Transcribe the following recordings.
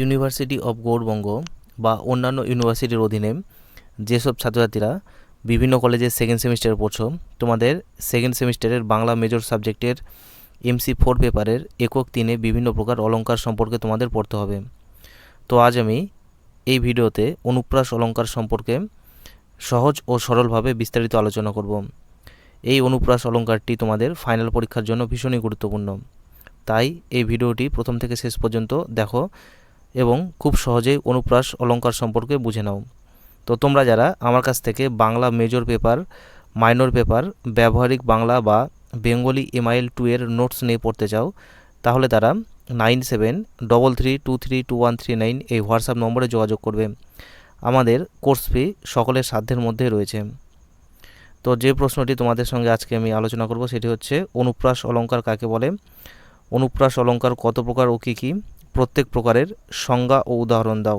University of Gourbanga বা অন্যান্য ইউনিভার্সিটির অধীনে যেসব ছাত্রছাত্রীরা বিভিন্ন কলেজে সেকেন্ড সেমিস্টারে পড়ছো, তোমাদের সেকেন্ড সেমিস্টারের বাংলা মেজর সাবজেক্টের এমসি ফোর পেপারের একক তিনে বিভিন্ন প্রকার অলঙ্কার সম্পর্কে তোমাদের পড়তে হবে। তো আজ আমি এই ভিডিওতে অনুপ্রাস অলঙ্কার সম্পর্কে সহজ ও সরলভাবে বিস্তারিত আলোচনা করব। এই অনুপ্রাস অলঙ্কারটি তোমাদের ফাইনাল পরীক্ষার জন্য ভীষণই গুরুত্বপূর্ণ। তাই এই ভিডিওটি প্রথম থেকে শেষ পর্যন্ত দেখো। এবং খুব সহজেই অনুপ্রাস অলঙ্কার সম্পর্কে বুঝে নাও। তো তোমরা যারা আমার কাছ থেকে Bangla major paper minor paper ব্যবহারিক বাংলা বা বেঙ্গলি এমআইএল টু এর নোটস নিয়ে পড়তে চাও, তাহলে তারা nine seven double three two three two one three nine এই হোয়াটসঅ্যাপ নম্বরে যোগাযোগ করবে। আমাদের কোর্স ফি সকলের সাধ্যের মধ্যে রয়েছে। তো যে প্রশ্নটি তোমাদের সঙ্গে আজকে আমি আলোচনা করব, সেটি হচ্ছে অনুপ্রাস অলঙ্কার কাকে বলে? অনুপ্রাস অলঙ্কার কত প্রকার ও কী কী? প্রত্যেক প্রকারের সংজ্ঞা ও উদাহরণ দাও।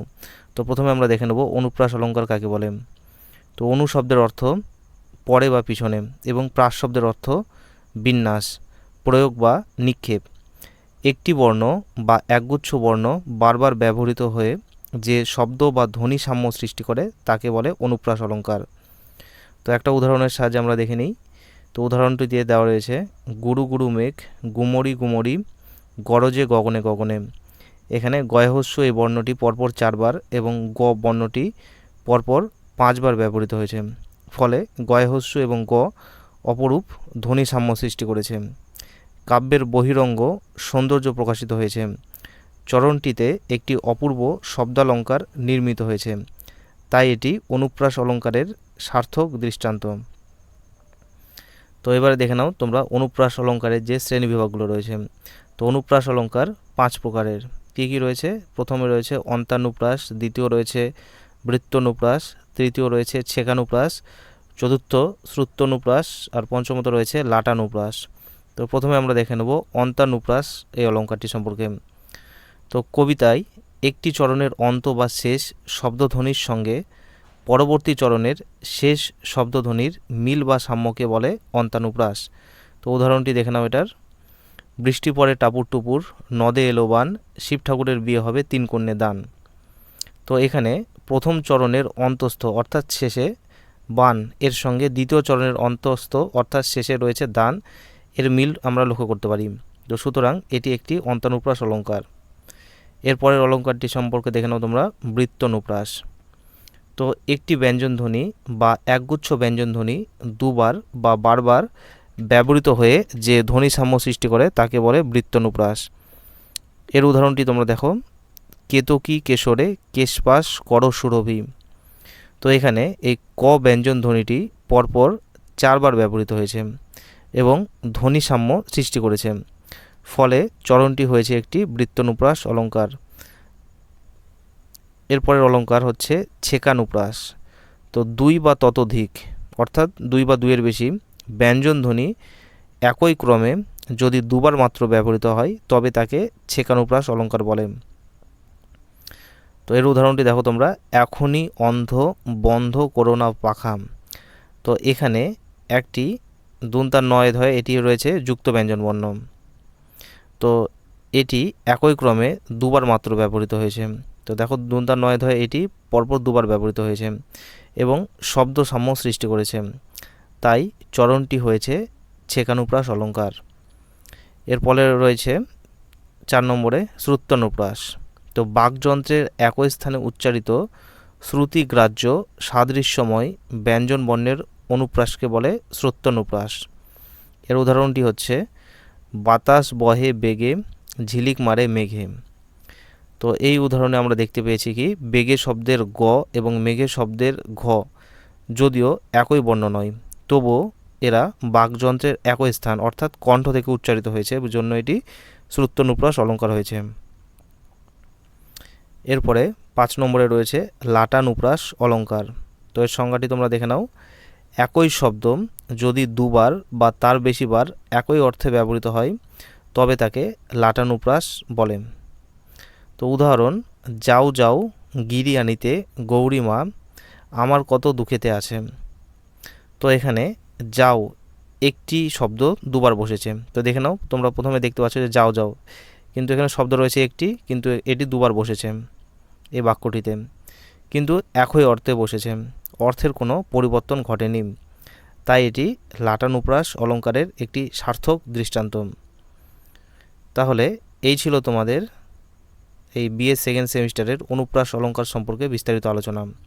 তো প্রথমে আমরা দেখে নেব অনুপ্রাস অলঙ্কার কাকে বলে। তো অনু শব্দের অর্থ পরে বা পিছনে এবং প্রাস শব্দের অর্থ বিন্যাস, প্রয়োগ বা নিক্ষেপ। একটি বর্ণ বা একগুচ্ছ বর্ণ বারবার ব্যবহৃত হয়ে যে শব্দ বা ধ্বনি সাম্য সৃষ্টি করে তাকে বলে অনুপ্রাস অলঙ্কার। তো একটা উদাহরণের সাহায্যে আমরা দেখে নিই। তো উদাহরণটি দিয়ে দেওয়া রয়েছে, গুরু গুরু মেঘ, গুমরি গুমরি, গরজে গগনে গগনে। এখানে গয়হস্য এই বর্ণটি পরপর চারবার এবং গ বর্ণটি পরপর পাঁচবার ব্যবহৃত হয়েছে। ফলে গয়হস্য এবং গ অপরূপ ধ্বনি সাম্য সৃষ্টি করেছে। কাব্যের বহিরঙ্গ সৌন্দর্য প্রকাশিত হয়েছে। চরণটিতে একটি অপূর্ব শব্দালঙ্কার নির্মিত হয়েছে। তাই এটি অনুপ্রাস অলঙ্কারের সার্থক দৃষ্টান্ত। তো এবারে দেখে নাও তোমরা অনুপ্রাস অলঙ্কারের যে শ্রেণি বিভাগগুলো রয়েছে। তো অনুপ্রাস অলঙ্কার পাঁচ প্রকারের। কী কী রয়েছে? প্রথমে রয়েছে অন্তানুপ্রাস, দ্বিতীয় রয়েছে বৃত্তনুপ্রাস, তৃতীয় রয়েছে ছেকানুপ্রাস, চতুর্থ শ্রুত্তনুপ্রাস আর পঞ্চমত রয়েছে লাটানুপ্রাস। তো প্রথমে আমরা দেখে নেব অন্তানুপ্রাস এই অলঙ্কারটি সম্পর্কে। তো কবিতায় একটি চরণের অন্ত বা শেষ শব্দধ্বনির সঙ্গে পরবর্তী চরণের শেষ শব্দধ্বনির মিল বা সাম্যকে বলে অন্তানুপ্রাস। তো উদাহরণটি দেখে নাও এটার। বৃষ্টি পরে টাপুর টুপুর, নদে এলো বান, শিব ঠাকুরের বিয়ে হবে তিন কন্যে দান। তো এখানে প্রথম চরণের অন্তস্থ, অর্থাৎ শেষে বান, এর সঙ্গে দ্বিতীয় চরণের অন্তস্থ, অর্থাৎ শেষে রয়েছে দান, এর মিল আমরা লক্ষ্য করতে পারি। তো সুতরাং এটি একটি অন্তানুপ্রাস অলঙ্কার। এরপরের অলঙ্কারটি সম্পর্কে দেখে নাও তোমরা, বৃত্তনুপ্রাস। তো একটি ব্যঞ্জনধ্বনি বা একগুচ্ছ ব্যঞ্জনধ্বনি দুবার বা বারবার ব্যবহৃত হয়ে যে ধ্বনি সাম্য সৃষ্টি করে তাকে বলে বৃত্তনুপ্রাস। এর উদাহরণটি তোমরা দেখো। কেতকী কেশরে কেশপাস কর সুরভি। তো এখানে এই ক ব্যঞ্জন ধ্বনিটি পরপর চারবার ব্যবহৃত হয়েছে এবং ধ্বনি সাম্য সৃষ্টি করেছে। ফলে চরণটি হয়েছে একটি বৃত্তনুপ্রাস অলঙ্কার। এরপরের অলঙ্কার হচ্ছে ছেকানুপ্রাস। তো দুই বা ততোধিক, অর্থাৎ দুই বা দুইয়ের বেশি ব্যঞ্জন ধ্বনি একই ক্রমে যদি দুবার মাত্র ব্যবহৃত হয়, তবে তাকে ছেকানুপ্রাস অলঙ্কার বলে। তো এর উদাহরণটি দেখো তোমরা, এখনই অন্ধ বন্ধ করোনা পাখাম। তো এখানে একটি দুন্তার নয় ধয় এটি রয়েছে যুক্ত ব্যঞ্জন বর্ণ। তো এটি একই ক্রমে দুবার মাত্র ব্যবহৃত হয়েছে। তো দেখো দুন্তার নয় ধয় এটি পরপর দুবার ব্যবহৃত হয়েছে এবং শব্দ সাম্য সৃষ্টি করেছে। তাই চরণটি হয়েছে ছেকানুপ্রাস অলঙ্কার। এর ফলে রয়েছে চার নম্বরে শ্রুত্তানুপ্রাস তো বাকযন্ত্রের একই স্থানে উচ্চারিত শ্রুতিগ্রাহ্য সাদৃশ্যময় ব্যঞ্জন বর্ণের অনুপ্রাসকে বলে শ্রোত্তানুপ্রাস এর উদাহরণটি হচ্ছে, বাতাস বহে বেগে, ঝিলিক মারে মেঘে। তো এই উদাহরণে আমরা দেখতে পেয়েছি কি, বেগে শব্দের গ এবং মেঘে শব্দের ঘ, যদিও একই বর্ণ নয়। তবুও এরা বাকযন্ত্রের একই স্থান, অর্থাৎ কণ্ঠ থেকে উচ্চারিত হয়েছে, জন্য এটি শ্রুত্তনুপ্রাস অলঙ্কার হয়েছে। এরপরে পাঁচ নম্বরে রয়েছে লাটানুপ্রাস অলঙ্কার। তো এর সংজ্ঞাটি তোমরা দেখে নাও। একই শব্দ, যদি দুবার বা তার বেশিবার একই অর্থে ব্যবহৃত হয়, তবে তাকে লাটানুপ্রাস বলে। তো উদাহরণ, যাও যাও গিরি আনিতে গৌরী মা, আমার কত দুঃখেতে আছে। তো এখানে যাও, একটি শব্দ দুবার বসেছে। তো দেখে নাও, তোমরা প্রথমে দেখতে পাচ্ছ যে যাও যাও। কিন্তু এখানে শব্দ রয়েছে একটি, কিন্তু এটি দুবার বসেছে এই বাক্যটিতে। কিন্তু একই অর্থে বসেছে। অর্থের কোনো পরিবর্তন ঘটেনি। তাই এটি লাটানুপ্রাস অলঙ্কারের একটি সার্থক দৃষ্টান্ত। তাহলে এই ছিল তোমাদের এই বিএ সেকেন্ড সেমিস্টারের অনুপ্রাস অলঙ্কার সম্পর্কে বিস্তারিত আলোচনা।